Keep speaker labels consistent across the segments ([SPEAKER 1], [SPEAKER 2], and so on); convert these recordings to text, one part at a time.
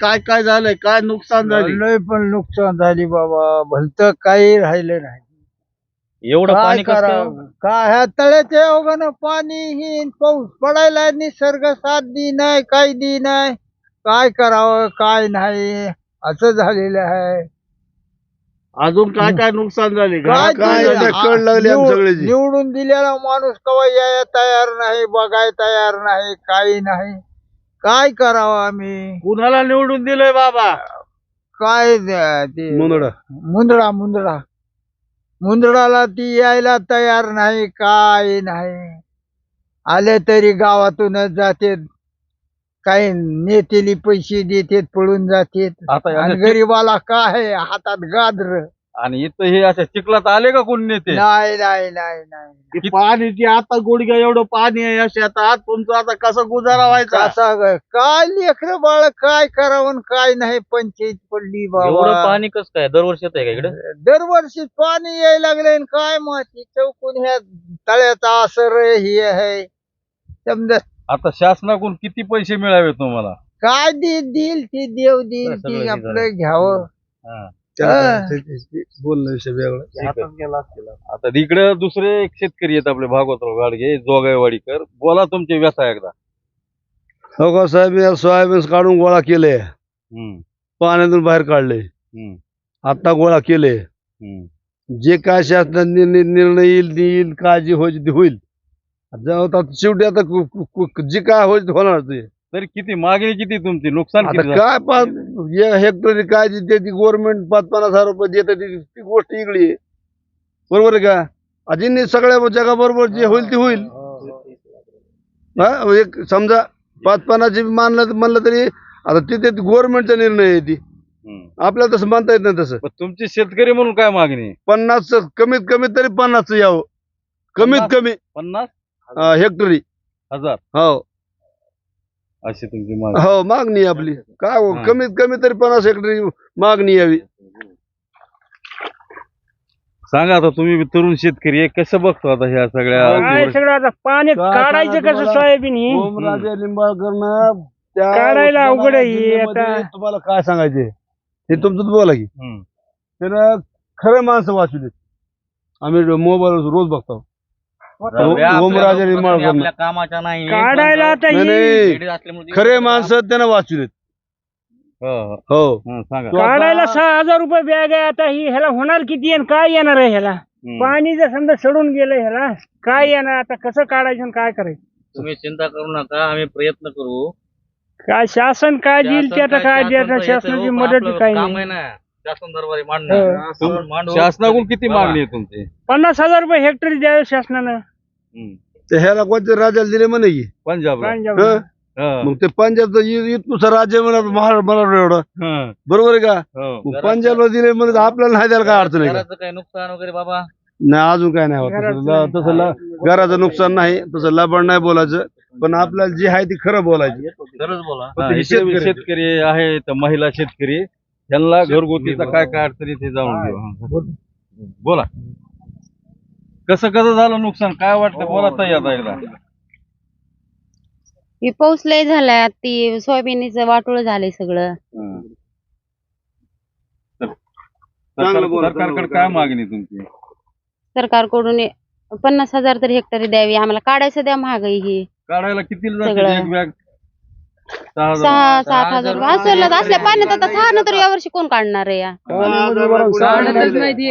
[SPEAKER 1] काय काय झालंय? काय नुकसान झालं?
[SPEAKER 2] लय पण नुकसान झाली बाबा. भलत काही राहिलं नाही.
[SPEAKER 3] एवढं
[SPEAKER 2] काय
[SPEAKER 3] पाणी कसं काय?
[SPEAKER 2] करावं? काय? ह्या तळ्याच्या पाणी ही पाऊस पडायला निसर्ग साथ दी नाही काही दी नाही. काय करावं काय नाही. असं झालेलं आहे.
[SPEAKER 1] अजून काय काय नुकसान झाले?
[SPEAKER 2] काय
[SPEAKER 1] काय झालं?
[SPEAKER 4] कळ लागली सगळ्याची.
[SPEAKER 2] निवडून दिलेला माणूस कवा यायला तयार नाही बघाय तयार नाही काही नाही. काय करावं आम्ही?
[SPEAKER 1] कुणाला निवडून दिलंय बाबा?
[SPEAKER 2] काय द्या- ते?
[SPEAKER 4] मुंदडा.
[SPEAKER 2] मुंदडा मुंदडा. मुंदडाला ती यायला तयार नाही काय नाही. आले तरी गावातूनच जाते काही नेतेली पैसे देतेत पळून जातेत.
[SPEAKER 3] आता
[SPEAKER 2] आणि
[SPEAKER 3] याच्या-
[SPEAKER 2] गरीबाला काय? आहे? हातात गाजर.
[SPEAKER 3] आणि इथं हे अशा चिखलात आले का कोण नेते?
[SPEAKER 2] नाही नाही नाही नाही.
[SPEAKER 1] ती आता गुडघ्या एवढं पाणी आहे या शेतात तुमचं आता कसं गुजारा व्हायचा?
[SPEAKER 2] कसा ग- काय लेकर बाळ काय करावं आणि काय नाही पंचायत पडली
[SPEAKER 3] एवढं
[SPEAKER 2] बाबा
[SPEAKER 3] पाणी कसं काय? दरवर्षी येत आहे का इकडे?
[SPEAKER 2] दरवर्षी पाणी यायला लागले आणि काय माहिती चौकून ह्या तळ्याचा असर हे आहे. समजा
[SPEAKER 3] आता शासनाकडून किती पैसे मिळावे तुम्हाला?
[SPEAKER 2] काय दे देईल ते देव देईल
[SPEAKER 3] सगळं
[SPEAKER 2] ते
[SPEAKER 3] हे
[SPEAKER 2] आपलं घ्यावं.
[SPEAKER 3] हा.
[SPEAKER 4] बोलणं विषय वेगळा.
[SPEAKER 3] आता इकडे दुसरे एक शेतकरी आहेत आपले भागवतराव गाडगे जोगाईवाडीकर. बोला तुमची व्यथा एकदा.
[SPEAKER 4] हो का साहेब या सोयाबीन काढून गोळा केले.
[SPEAKER 3] हम्म,
[SPEAKER 4] पाण्यातून बाहेर काढले.
[SPEAKER 3] हम्म,
[SPEAKER 4] आता गोळा केले.
[SPEAKER 3] हम्म.
[SPEAKER 4] जे काय शासनाने निर्णय निर्णय येईल देईल काळजी होईल ते होईल. आता शेवटी आता कु- कु- कु- जे काय होईल ते होणार ते.
[SPEAKER 3] तरी किती मागणी किती तुमची? नुकसान
[SPEAKER 4] आता
[SPEAKER 3] किती झालं?
[SPEAKER 4] काय पाच एक हेक्टरी काय देते गव्हर्नमेंट पाच पन्नास हजार रुपये देते ती ती गोष्ट इकडे आहे. बरोबर आहे का? अजून सगळ्या जगाबरोबर जे होईल ते होईल. हा एक समजा पाच पन्नास मानलं म्हणलं तरी आता तिथे गव्हर्नमेंटचा निर्णय आहे ती.
[SPEAKER 3] हम्म.
[SPEAKER 4] आपल्याला तसं म्हणता येत नाही तसं.
[SPEAKER 3] पण तुमची शेतकरी म्हणून काय मागणी? आहे?
[SPEAKER 4] पन्नास कमीत कमी तरी पन्नास यावं. कमीत? कमी.
[SPEAKER 3] पन्नास?
[SPEAKER 4] हेक्टरी
[SPEAKER 3] हजार.
[SPEAKER 4] हो.
[SPEAKER 3] अशी तुमची मागणी.
[SPEAKER 4] हो मागणी आहे आपली. काय हो,
[SPEAKER 3] हा.
[SPEAKER 4] कमीत कमी तरी पन्नास हेक्टरी मागणी यावी.
[SPEAKER 3] सांगा आता तुम्ही तरुण शेतकरी आहे कसं बघतो आता ह्या सगळ्या
[SPEAKER 5] काय सगळं आता पाणी काढायचं कसं
[SPEAKER 4] तुम्हाला?
[SPEAKER 5] सोयाबीन ही?
[SPEAKER 4] ओमराजे निंबाळकरनं त्या
[SPEAKER 5] काढायला अवघड आहे हे
[SPEAKER 4] जिल्ह्यामध्ये. तुम्हाला काय सांगायचे? हे तुमचं बोला की.
[SPEAKER 3] हम्म.
[SPEAKER 4] त्यानं खरे माणसं वाचवली आम्ही मोबाईल रोज बघतो. ओमराजे निंबाळकर
[SPEAKER 3] आपल्या कामाच्या नाही
[SPEAKER 5] काढायला आता
[SPEAKER 4] नाही,
[SPEAKER 5] ही
[SPEAKER 4] नाही. खरे माणसं त्यानं वाचवलीत
[SPEAKER 3] हो, हो.
[SPEAKER 4] हो.
[SPEAKER 3] हं, सांगा.
[SPEAKER 5] काढायला सहा हजार रुपये बॅग आहे आता ही ह्याला होणार किती आणि काय येणार आहे ह्याला. पाणी जर समजा सडून गेलं ह्याला काय येणार? आता कसं काढायचं आणि काय करायचं?
[SPEAKER 3] तुम्ही चिंता करू नका आम्ही प्रयत्न करू.
[SPEAKER 5] काय शासन काय देईल ते आता काय
[SPEAKER 3] शासन काय येतं,
[SPEAKER 5] शासनाची
[SPEAKER 3] हो,
[SPEAKER 5] मदत काही
[SPEAKER 3] काम
[SPEAKER 5] नाही.
[SPEAKER 3] आहे ना. शासन दरबारी
[SPEAKER 5] हो.
[SPEAKER 3] तुम- शासनाकडून किती मागणी आहे तुमची?
[SPEAKER 5] पन्नास हजार रुपये हेक्टरी द्यावे शासनानं.
[SPEAKER 3] हम्म.
[SPEAKER 4] ते ह्याला कोणत्या राजाला दिले म्हणे की?
[SPEAKER 3] पंजाबला.
[SPEAKER 5] पंजाब
[SPEAKER 4] हं?
[SPEAKER 3] हं,
[SPEAKER 4] मग ते पंजाबचं इ- इतकुसं राज्य म्हणा महाराष्ट्र एवढं.
[SPEAKER 3] हं,
[SPEAKER 4] बरोबर आहे का?
[SPEAKER 3] हो.
[SPEAKER 4] मग पंजाबला दिले म्हणजे आपल्याला नाही द्यायला काय अडचण आहे का?
[SPEAKER 3] घराचं काही नुकसान वगैरे बाबा?
[SPEAKER 4] नाही अजून काय नाही होत
[SPEAKER 5] घराचं
[SPEAKER 4] तसं ल- तसं ल- घराचं नुकसान नाही तसं लबाड नाही बोलायचं. पण आपल्याला जी आहे ती खरं बोलायची.
[SPEAKER 3] गरज बोला. शेतकरी-
[SPEAKER 4] शेतकरी
[SPEAKER 3] आहे तर महिला शेतकरी. त्यांना घरगुतीचा काय काय अडचणी ते जाऊन घेऊ हं. बोला. कसं कसं झालं नुकसान? काय वाटतं? बोला ताई आता एकदा
[SPEAKER 6] हे पाऊस लय झालाय ती सोयाबीनचं वाटोळ झालंय सगळं.
[SPEAKER 3] हं. तर- सरकार-
[SPEAKER 4] बोला,
[SPEAKER 3] सरकारकडे काय. मागणी तुमची?
[SPEAKER 6] सरकारकडून पन्नास हजार तरी हेक्टरी द्यावी आम्हाला काढायचं द्या महागाई ही.
[SPEAKER 3] काढायला किती
[SPEAKER 6] सगळं.
[SPEAKER 3] जाते एक बॅग सहा
[SPEAKER 6] सात हजार असं असल्या पाण्यात आता सहा ना तर यावर्षी कोण काढणार आहे या?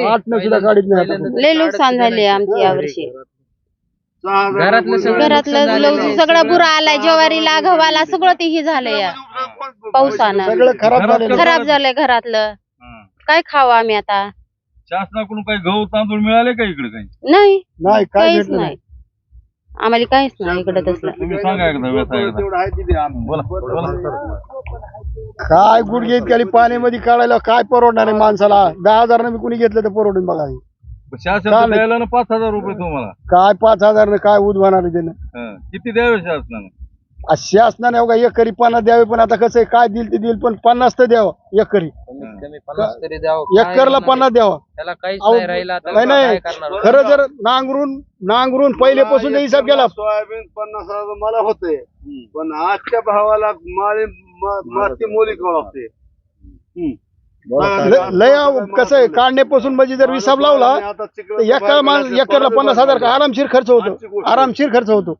[SPEAKER 4] आठ न सुद्धा गाडीत नाही आता.
[SPEAKER 6] लय नुकसान झाले आमची यावर्षी
[SPEAKER 1] घरातलं
[SPEAKER 6] सगळं बुरा आलाय ज्वारीला गव्हाला सगळं ते हे झालंय या. पावसानं.
[SPEAKER 4] सगळं खराब झालेलं.
[SPEAKER 6] खराब झालंय घरातलं.
[SPEAKER 3] हं.
[SPEAKER 6] काय खावं आम्ही आता?
[SPEAKER 3] शासनाकडून काही गहू तांदूळ मिळाले का इकडे काही?
[SPEAKER 6] नाही.
[SPEAKER 4] नाही काय
[SPEAKER 6] काहीच
[SPEAKER 4] भेटलं
[SPEAKER 6] नाही. आम्हाला काहीच नाही इकडे तसलं.
[SPEAKER 4] काय गुडघे इतक्याली पाण्यामध्ये काढायला काय परवडणार आहे माणसाला? दहा हजार मी कुणी घेतलं तर परवडून बघा. हे.
[SPEAKER 3] शासन
[SPEAKER 4] चालेल.
[SPEAKER 3] द्यायला ना पाच हजार रुपये तुम्हाला.
[SPEAKER 4] काय पाच हजार काय उद्भवणार आहे त्यानं?
[SPEAKER 3] हं. किती द्यावे शासनानं?
[SPEAKER 4] शासनाने बघा एकरी पन्नास द्यावे पण आता कसं आहे काय दिल ते दिल पण पन्नास तर द्यावं एकरी एकरला पन्नास द्यावं
[SPEAKER 7] त्याला काहीच
[SPEAKER 4] अहो,
[SPEAKER 7] नाही राहिलं आता
[SPEAKER 4] नाही नाही
[SPEAKER 7] काय करणार
[SPEAKER 4] खरं जर नांगरून नांगरून पहिलेपासून जर हिसाब केला
[SPEAKER 8] सोयाबीन पन्नास हजार मला होते पण आजच्या भावाला माळी
[SPEAKER 4] माती मोली कळ असते
[SPEAKER 2] ल- लय अव- कसं आहे काढण्यापासून म्हणजे जर विसाब लावला तर एका माणूस एकरला पन्नास हजार का आरामशीर खर्च होतो आरामशीर खर्च होतो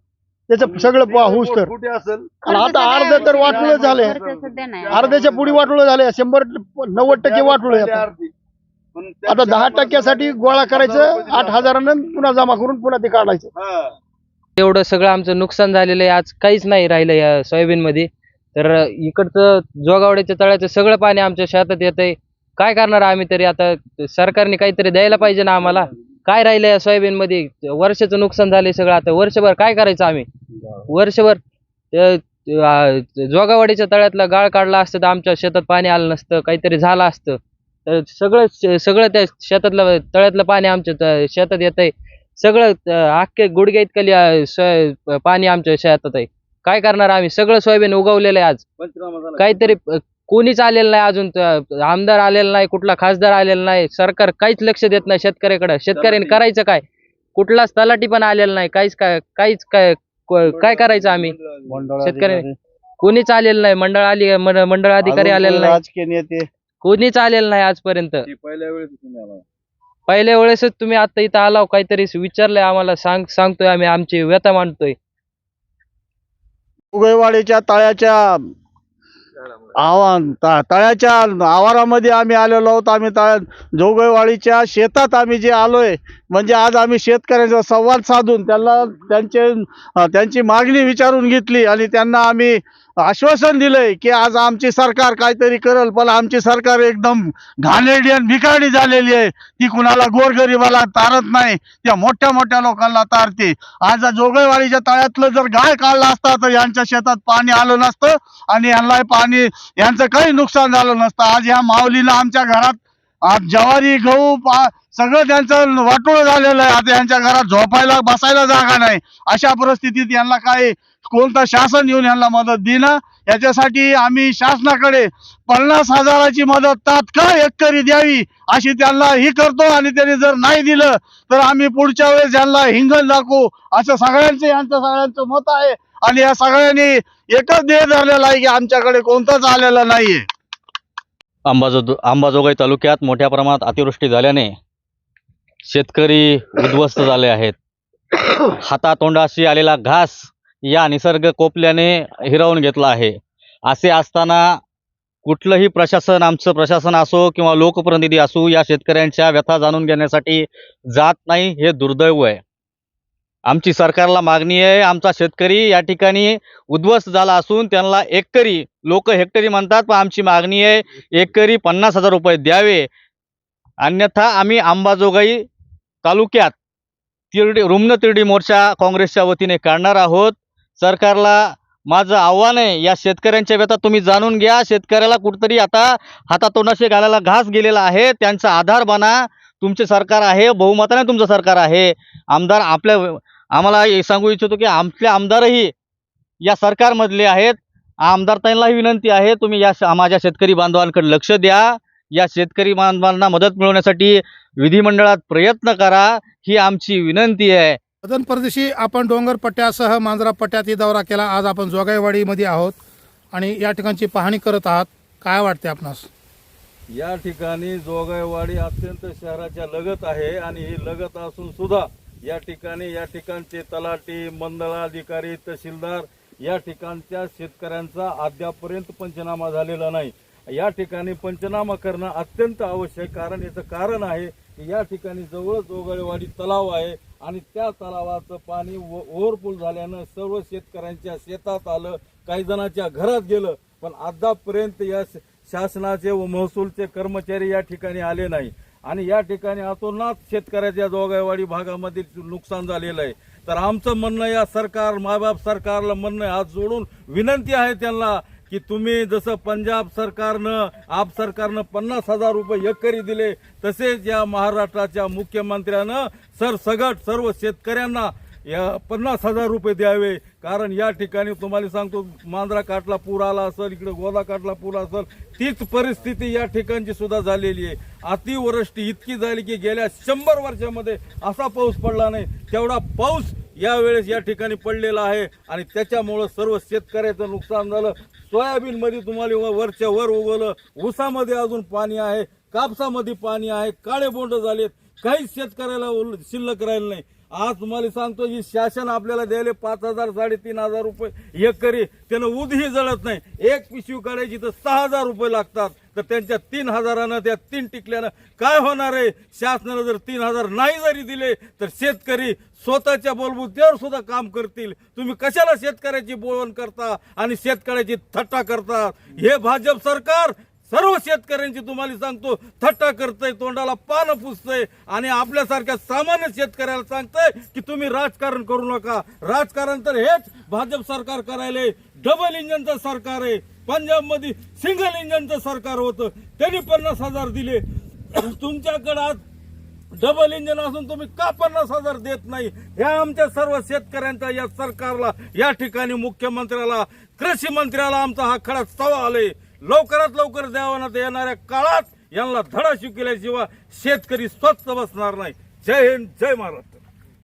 [SPEAKER 2] त्याचं सगळं पा- होऊस तर.
[SPEAKER 4] कुठे असेल.
[SPEAKER 2] आणि आता अर्ध तर वाटलं झालंय
[SPEAKER 6] खर्च सध्या नाही.
[SPEAKER 2] अर्ध्याच्या पुढी वाटलं झालंय. शंभर नव्वद टक्के वाटलं आता. आता दहा टक्क्यासाठी गोळा करायचं आठ हजारानं पुन्हा जमा करून पुन्हा ते काढायचं.
[SPEAKER 7] एवढं सगळं आमचं नुकसान झालेलं आहे. आज काहीच नाही राहिलं या सोयाबीन मध्ये तर इकडचं जोगावड्याच्या तळ्याचं सगळं पाणी आमच्या शेतात येतंय. काय करणार आम्ही तरी? आता सरकारने काहीतरी द्यायला पाहिजे ना आम्हाला. काय राहिलं या सोयाबीन मध्ये वर्षाचं नुकसान झालंय सगळं आता. वर्षभर काय करायचं आम्ही? वर्षभर जोगावाडीच्या तळ्यातला गाळ काढला असतं तर आमच्या शेतात पाणी आलं नसतं काहीतरी झालं असतं. तर सगळं सगळं त्या शेतातलं तळ्यातलं पाणी आमच्या शेतात येतंय. सगळं अं, अख्खे गुडघे इतकं पाणी आमच्या शेतात आहे काय करणार आम्ही? सगळं सोयाबीन उगवलेलं आहे आज. काहीतरी कोणीच आलेलं नाही अजून आमदार आलेला नाही कुठला खासदार आलेला नाही सरकार काहीच लक्ष देत नाही शेतकऱ्याकडे. शेतकऱ्याने करायचं काय? कुठलाच तलाठी पण आलेला नाही काहीच काय काहीच काय काय करायचं आम्ही? शेतकऱ्याने कोणीच आलेलं नाही मंडळ आली मंड- मंडळ अधिकारी आलेला नाही.
[SPEAKER 1] राजकीय नेते.
[SPEAKER 7] कोणीच आलेलं नाही आजपर्यंत.
[SPEAKER 3] पहिल्या वेळेस
[SPEAKER 7] पहिल्या वेळेसच तुम्ही आता इथं आलाव काहीतरी विचारलंय आम्हाला सांग सांगतोय आम्ही आमची व्यथा मांडतोय.
[SPEAKER 1] उगयवाडीच्या तळ्याच्या आव्हान त- तळ्याच्या आवारामध्ये आम्ही आलेलो आहोत. आम्ही तळ्या जोगळवाडीच्या शेतात आम्ही जे आलो आहे म्हणजे आज आम्ही शेतकऱ्यांचा संवाद साधून त्यांना त्यांचे त्यांची मागणी विचारून घेतली आणि त्यांना आम्ही आश्वासन दिलंय की आज आमची सरकार काहीतरी करल पण आमची सरकार एकदम घाणेरडी आणि भिकारडी झालेली आहे. ती कुणाला गोरगरिबाला तारत नाही. त्या मोठ्या मोठ्या लोकांना तारते. आज जोगळवाडीच्या तळ्यातलं जर गाळ काढला असता तर यांच्या शेतात पाणी आलं नसतं आणि यांना पाणी यांचं काही नुकसान झालं नसतं. आज ह्या माऊलीनं आमच्या घरात आज ज्वारी गहू पा सगळं त्यांचं वाटोळ झालेलं आहे. आता यांच्या घरात झोपायला बसायला जागा नाही. अशा परिस्थितीत यांना काय कोणतं शासन येऊन यांना मदत देणं याच्यासाठी आम्ही शासनाकडे पन्नास हजाराची मदत तात्काळ एकरी द्यावी अशी त्यांना ही करतो. आणि त्यांनी जर नाही दिलं तर आम्ही पुढच्या वेळेस यांना हिंगण दाखवू. असं सगळ्यांचं यांचं सगळ्यांचं मत आहे. आणि या सगळ्यांनी एकच ध्येय धरलेला आहे की आमच्याकडे कोणताच आलेलं नाहीये.
[SPEAKER 8] अंबाजो अंबाजोगाई तालुक्यात मोठ्या प्रमाणात अतिवृष्टी झाल्याने शेतकरी उद्ध्वस्त झाले आहेत. हातातोंडाशी आलेला घास या निसर्ग कोपल्याने हिरावून घेतला आहे. असे असताना कुठलंही प्रशासन आमचं प्रशासन असो किंवा लोकप्रतिनिधी असो या शेतकऱ्यांच्या व्यथा जाणून घेण्यासाठी जात नाही हे दुर्दैव आहे. आमची सरकारला मागणी आहे आमचा शेतकरी या ठिकाणी उद्ध्वस्त झाला असून त्यांना एकरी लोक हेक्टरी म्हणतात पण आमची मागणी आहे एकरी पन्नास हजार रुपये द्यावे. अन्यथा आम्ही अंबाजोगाई तालुक्यात तिरडी रुम्न तिरडी मोर्चा काँग्रेसच्या वतीने काढणार आहोत. सरकारला माझं आव्हान आहे या शेतकऱ्यांच्या व्यथा तुम्ही जाणून घ्या. शेतकऱ्याला कुठतरी आता हातातोंडाशी घालायला घास गेलेला आहे. त्यांचा आधार बना. तुमचे सरकार आहे बहुमताने तुमचं सरकार आहे. आमदार आपल्या आम्हाला सांगू इच्छितो की आपले आमदारही या सरकारमधले आहेत. आमदार त्यांनाही विनंती आहे तुम्ही या श- माझ्या शेतकरी बांधवांकडे लक्ष द्या. या शेतकरी बांधवांना मदत मिळवण्यासाठी विधिमंडळात प्रयत्न करा ही आमची विनंती आहे.
[SPEAKER 9] सदन परदेशी आपण डोंगर पट्ट्यासह मांजरा पट्ट्यातही दौरा केला. आज आपण जोगाईवाडीमध्ये आहोत आणि या ठिकाणची पाहणी करत आहात. काय वाटते आपणास?
[SPEAKER 3] या ठिकाणी जोगाईवाडी अत्यंत शहराच्या लगत आहे आणि ही लगत असून सुद्धा या ठिकाणी या ठिकाणचे तलाठी मंडळाधिकारी तहसीलदार या ठिकाणच्या शेतकऱ्यांचा अद्यापर्यंत पंचनामा झालेला नाही. या ठिकाणी पंचनामा करणं अत्यंत आवश्यक कारण याचं कारण आहे की या ठिकाणी जवळच ओगळेवाडी तलाव आहे आणि त्या तलावाचं पाणी ओव्हरपूल झाल्यानं सर्व शेतकऱ्यांच्या शेतात आलं काही जणांच्या घरात गेलं पण अद्यापर्यंत या शासनाचे व महसूलचे कर्मचारी या ठिकाणी आले नाही. आणि या ठिकाणी अतोनात शेतकऱ्याच्या जोगाईवाडी भागामध्ये नुकसान झालेलं आहे. तर आमचं म्हणणं या सरकार मायबाप सरकारला म्हणणं आज हात जोडून विनंती आहे त्यांना की तुम्ही जसं पंजाब सरकारनं आप सरकारनं पन्नास हजार रुपये एकरी दिले तसेच या महाराष्ट्राच्या मुख्यमंत्र्यानं सरसगट सर्व शेतकऱ्यांना या पन्नास हजार रुपये द्यावे. कारण या ठिकाणी तुम्हाला सांगतो मांजरा काटला पूर आला असेल इकडे गोदा काटला पूर असेल तीच परिस्थिती या ठिकाणची सुद्धा झालेली आहे. अतिवृष्टी इतकी झाली की गेल्या शंभर वर्षामध्ये असा पाऊस पडला नाही. तेवढा पाऊस यावेळेस या ठिकाणी पडलेला आहे आणि त्याच्यामुळं सर्व शेतकऱ्याचं नुकसान झालं. सोयाबीन मध्ये तुम्हाला वरच्या वर उगवलं ऊसामध्ये अजून पाणी आहे कापसामध्ये पाणी आहे काळे बोंड झालेत काहीच शेतकऱ्याला उल- शिल्लक राहिलं नाही. आज तुम्हाला सांगतो की शासन आपल्याला द्यायला पाच हजार साडेतीन हजार रुपये एकरी. त्यानं उदही जळत नाही. एक पिशवी काढायची तर सहा हजार रुपये लागतात. तर त्यांच्या तीन हजारानं त्या तीन टिकल्यानं काय होणार आहे? शासनानं जर तीन हजार नाही जरी दिले तर शेतकरी स्वतःच्या बलबुद्ध्यावर सुद्धा काम करतील. तुम्ही कशाला शेतकऱ्याची बोलवण करता आणि शेतकऱ्याची थट्टा करता? हे भाजप सरकार सर्व शेतकऱ्यांची तुम्हाला सांगतो थट्टा करतय तोंडाला पानं पुसतय आणि आपल्यासारख्या सामान्य शेतकऱ्याला सांगतंय की तुम्ही राजकारण करू नका. राजकारण तर हेच भाजप सरकार करायले डबल इंजनचं सरकार आहे. पंजाबमध्ये सिंगल इंजनचं सरकार होतं. त्यांनी पन्नास हजार दिले. तुमच्याकडे आज डबल इंजन असून तुम्ही का पन्नास हजार देत नाही? ह्या आमच्या सर्व शेतकऱ्यांचा या सरकारला या ठिकाणी मुख्यमंत्र्याला कृषी मंत्र्याला आमचा हा खडा सवा आहे. लवकरात लवकर द्यावण्यात येणाऱ्या काळात यांना धडा शिकल्याशिवाय शेतकरी स्वस्त बसणार नाही. जय हिंद जय महाराष्ट्र.